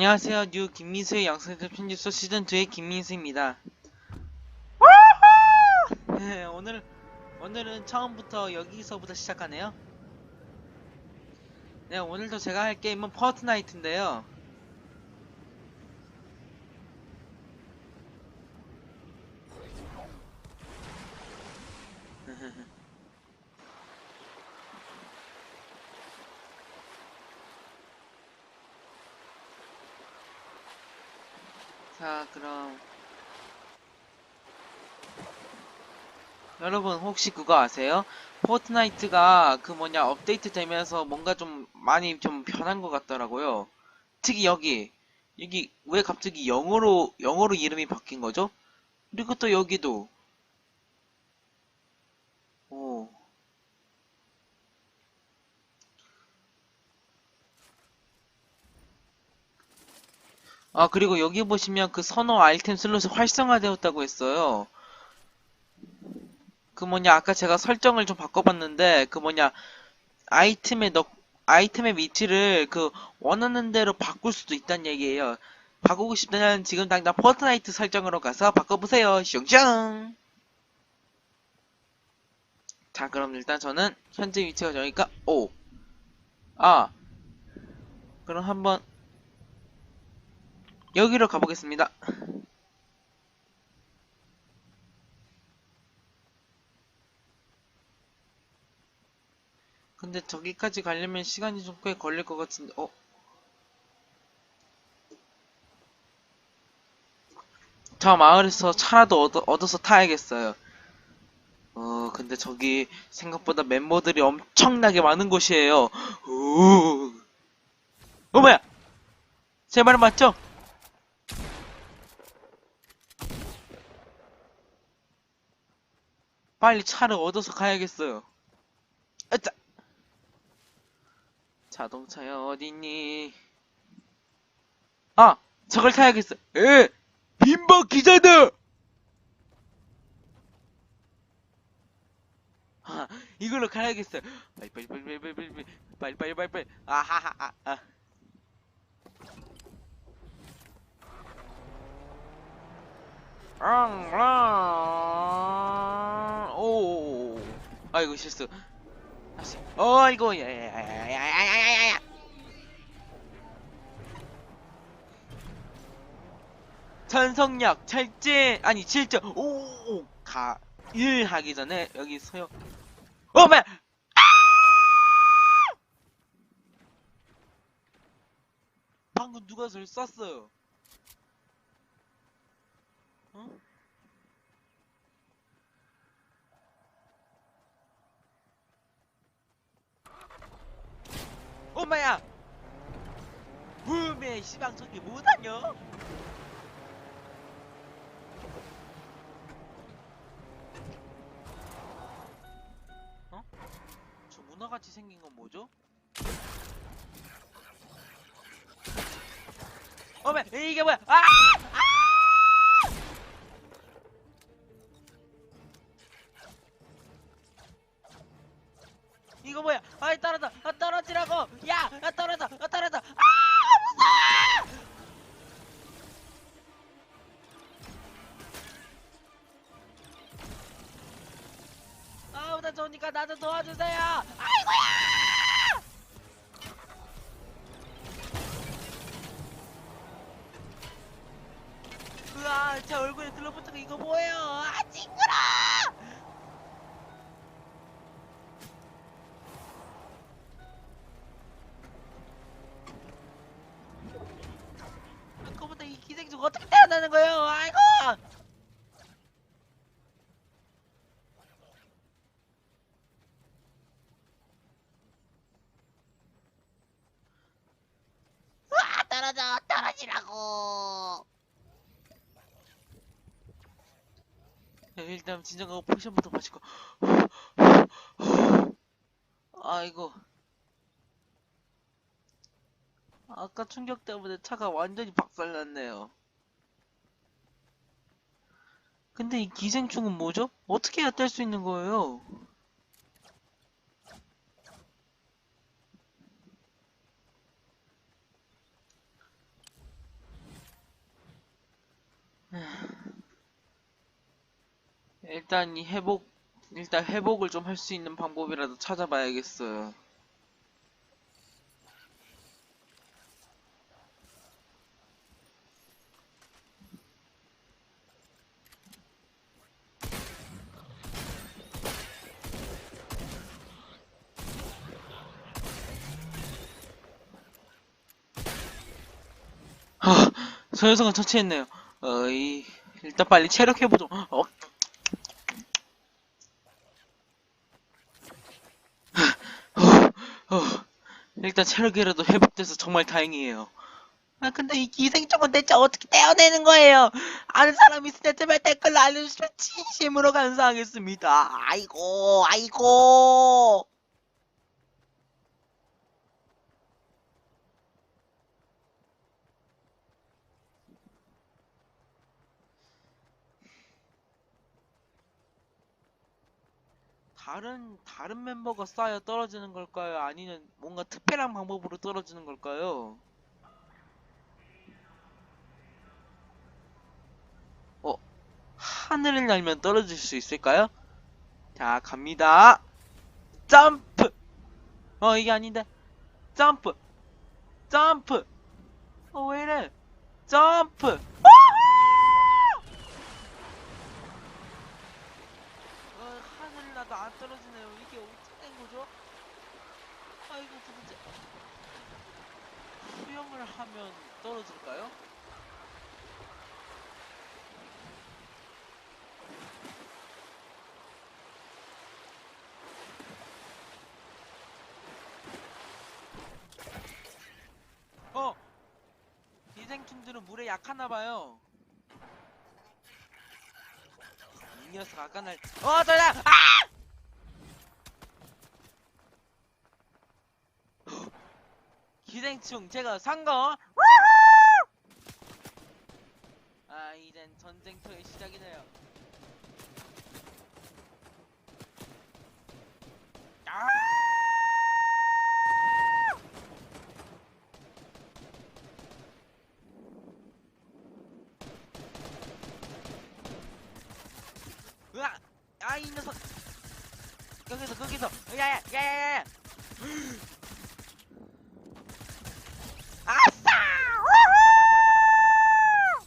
안녕하세요. 뉴 김민수의 양성대 편집소 시즌2의 김민수입니다. 네, 오늘, 오늘은 처음부터 여기서부터 시작하네요. 네, 오늘도 제가 할 게임은 포트나이트인데요. 자, 그럼. 여러분, 혹시 그거 아세요? 포트나이트가 그 뭐냐, 업데이트 되면서 뭔가 좀 많이 좀 변한 것 같더라고요. 특히 여기. 여기 왜 갑자기 영어로, 영어로 이름이 바뀐 거죠? 그리고 또 여기도. 오. 아, 그리고 여기 보시면 그 선호 아이템 슬롯이 활성화되었다고 했어요. 그 뭐냐, 아까 제가 설정을 좀 바꿔봤는데, 그 뭐냐, 아이템의 넣, 아이템의 위치를 그 원하는 대로 바꿀 수도 있다는 얘기예요. 바꾸고 싶다면 지금 당장 포트나이트 설정으로 가서 바꿔보세요. 슝슝! 자, 그럼 일단 저는 현재 위치가 저니까, 오. 아. 그럼 한번 여기로 가보겠습니다. 근데 저기까지 가려면 시간이 좀 꽤 걸릴 것 같은데, 어? 저 마을에서 차라도 얻어, 얻어서 타야겠어요. 어, 근데 저기 생각보다 멤버들이 엄청나게 많은 곳이에요. 오, 어, 뭐야? 제말 맞죠? 빨리 차를 얻어서 가야겠어요. 아짜! 자동차야 어딨니? 아! 저걸 타야겠어. 에! 빈박 기자다! 아, 이걸로 가야겠어. 빨리 빨리 빨리 빨리 빨리 빨리 빨리 빨리 빨리 빨리 아하하 아, 아. 오, 아이고 실수. 다시. 어이고, 야야야야야야야야. 전속력 철제 아니 질적 오가일 하기 전에 여기 소용. 어메. 아! 방금 누가 저를 쐈어요? 어? 엄마야! 무음에 시방 저기 뭐다녀? 어? 저 문어같이 생긴 건 뭐죠? 어메 이게 뭐야? 아! 이거 뭐야? 아이 떨어져! 아 떨어지라고! 야! 아 떨어져! 아 떨어져! 아 무서워! 아우 나 좋으니까 나도 도와주세요! 아이고야! 으아 제 얼굴에 들러붙은 거 이거 뭐예요? 아 징그러! 하는 거예요? 아이고! 아, 떨어져, 떨어지라고. 네, 일단 진정하고 포션부터 마시고. 아이고. 아까 충격 때문에 차가 완전히 박살났네요. 근데 이 기생충은 뭐죠? 어떻게 해야 뗄 수 있는 거예요? 일단 이 회복, 일단 회복을 좀 할 수 있는 방법이라도 찾아봐야겠어요. 아, 저 녀석은 처치했네요. 어이, 일단 빨리 체력 회복 좀, 어, 어, 일단 체력이라도 회복돼서 정말 다행이에요. 아, 근데 이 기생충은 대체 어떻게 떼어내는 거예요? 아는 사람 때 제발 댓글로 알려주시면 진심으로 감사하겠습니다. 아이고, 아이고. 다른, 다른 멤버가 쌓여 떨어지는 걸까요? 아니면 뭔가 특별한 방법으로 떨어지는 걸까요? 어, 하늘을 날면 떨어질 수 있을까요? 자, 갑니다. 점프! 어, 이게 아닌데. 점프! 점프! 어, 왜 이래? 점프! 어, 하늘을 나도 안 떨어지네요. 이게 어떻게 된 거죠? 아이고, 도대체. 수영을 하면 떨어질까요? 어! 기생충들은 물에 약하나봐요. 이 녀석 아까 날, 어, 저야! 아! 기생충 제가 산 거. 아, 이젠 전쟁터의 시작이네요. 아! 으아! 아, 이 녀석! 거기서, 거기서! 야야, 야야야야! 아싸! 우후!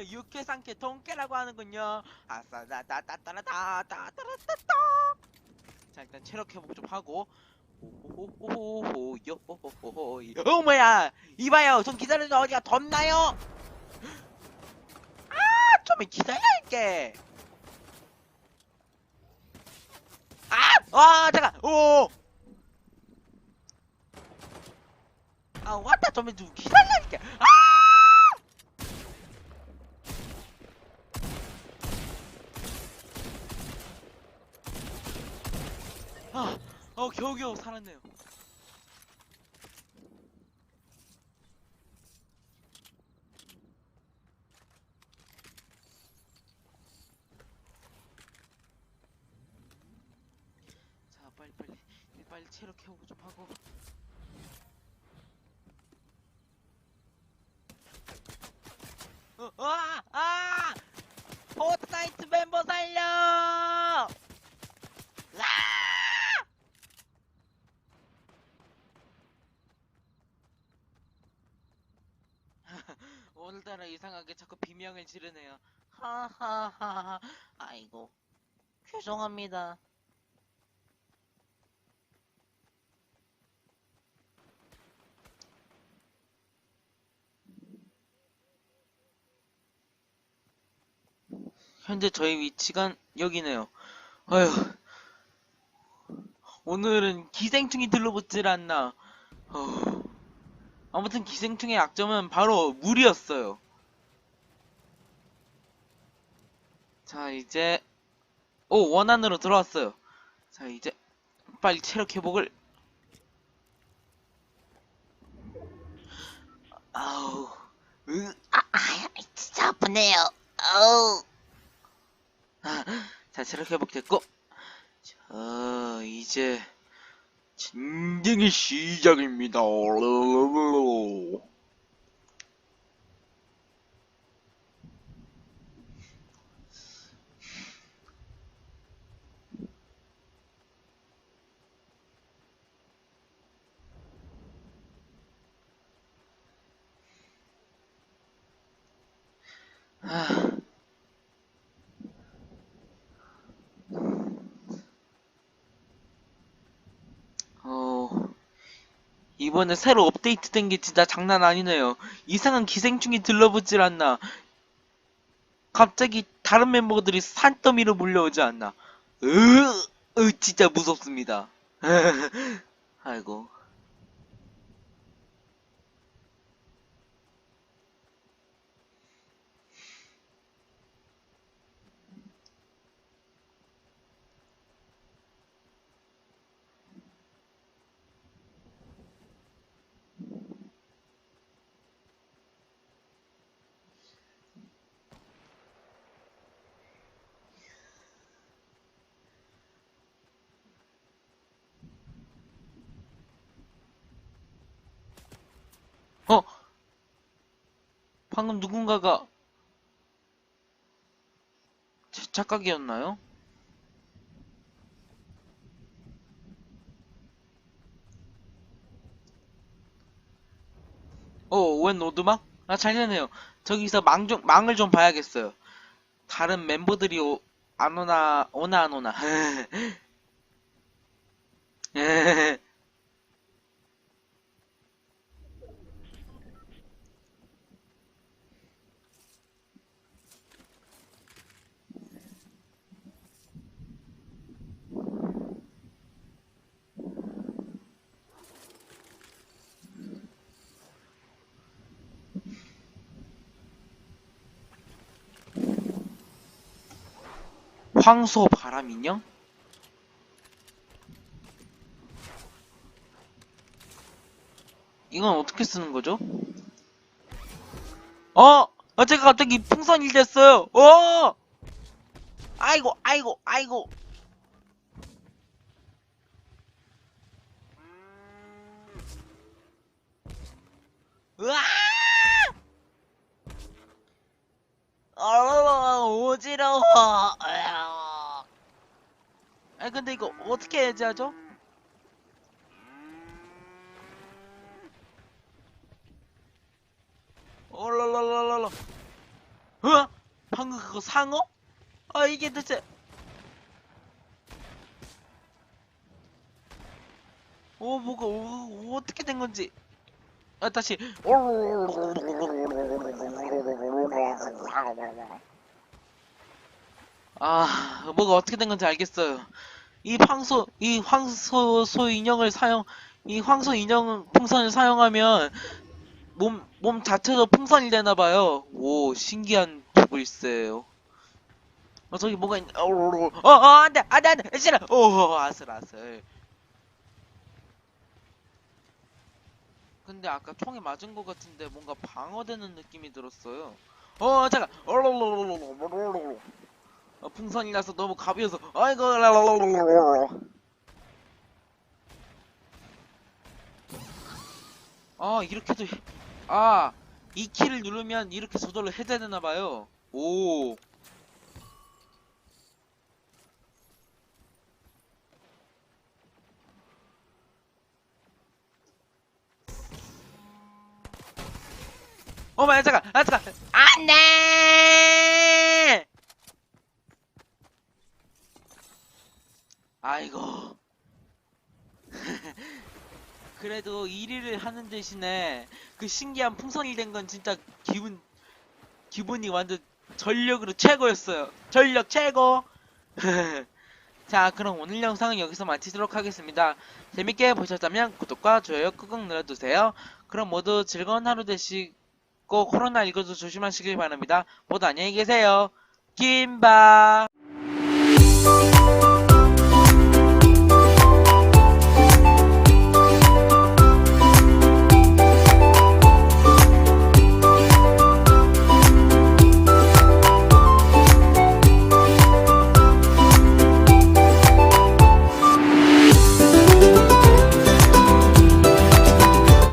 이런 걸 바로 육회상쾌 동깨라고 하는군요. 아싸, 다다다다다다다다다다. 자, 일단 체력 회복 좀 하고. 오호호호호, 요 호호호, 어, 뭐야! 이봐요! 좀 기다려줘! 어디가 덥나요? 아, 좀 기다려야게! 아! 아, 잠깐! 오! 아, 왔다! 좀좀 기다려야게! 아! 아, 어, 겨우겨우 살았네요. 자, 빨리 빨리 빨리 체력 회복 좀 하고. 따라 이상하게 자꾸 비명을 지르네요. 하하하하. 아이고. 죄송합니다. 현재 저희 위치가 여기네요. 어휴. 오늘은 기생충이 들러붙질 않나. 어휴. 아무튼 기생충의 약점은 바로 물이었어요. 자, 이제, 오, 원안으로 들어왔어요. 자, 이제, 빨리 체력 회복을. 아우, 으, 아, 아, 진짜 아프네요. 어우. 자, 체력 회복됐고. 자, 이제, 진정의 시작입니다. 아. 어, 이번에 새로 업데이트된 게 진짜 장난 아니네요. 이상한 기생충이 들러붙질 않나. 갑자기 다른 멤버들이 산더미로 몰려오지 않나. 으, 으, 진짜 무섭습니다. 아이고. 어? 방금 누군가가 제 착각이었나요? 어, 웬 오두막? 아, 잘 되네요. 저기서 망 좀, 망을 좀 봐야겠어요. 다른 멤버들이 오, 안 오나, 오나 안 오나. 황소 바람 인형? 이건 어떻게 쓰는 거죠? 어! 어, 제가 갑자기 풍선이 됐어요! 어! 아이고, 아이고, 아이고! 으아! 어, 어지러워. 으아. 아 근데 이거 어떻게 해제하죠? 얼랄랄랄랄라 어? 방금 그거 상어? 아 이게 대체 어 뭐가 어, 어떻게 된 건지 아 다시 아 뭐가 어떻게 된 건지 알겠어요 이 황소 이 황소 소 인형을 사용 이 황소 인형 풍선을 사용하면 몸 몸 자체도 풍선이 되나 봐요. 오 신기한 기술일세요. 어 저기 뭐가 있 어어 어, 어, 안 돼 안 돼 안 돼 싫어 오 아슬아슬. 근데 아까 총에 맞은 것 같은데 뭔가 방어되는 느낌이 들었어요. 어 잠깐 어, 풍선이라서 너무 가벼워서 아이고 아 이렇게도 해- 아, 이 키를 누르면 이렇게 저절로 해제되나봐요. 오. 어, 마 잠깐, 아, 잠깐. 안 돼! 아이고. 그래도 1위를 하는 대신에 그 신기한 풍선이 된 건 진짜 기분, 기분이 완전 전력으로 최고였어요. 전력 최고! 자, 그럼 오늘 영상은 여기서 마치도록 하겠습니다. 재밌게 보셨다면 구독과 좋아요 꾹꾹 눌러주세요. 그럼 모두 즐거운 하루 되시고 코로나19도 조심하시길 바랍니다. 모두 안녕히 계세요. 김바!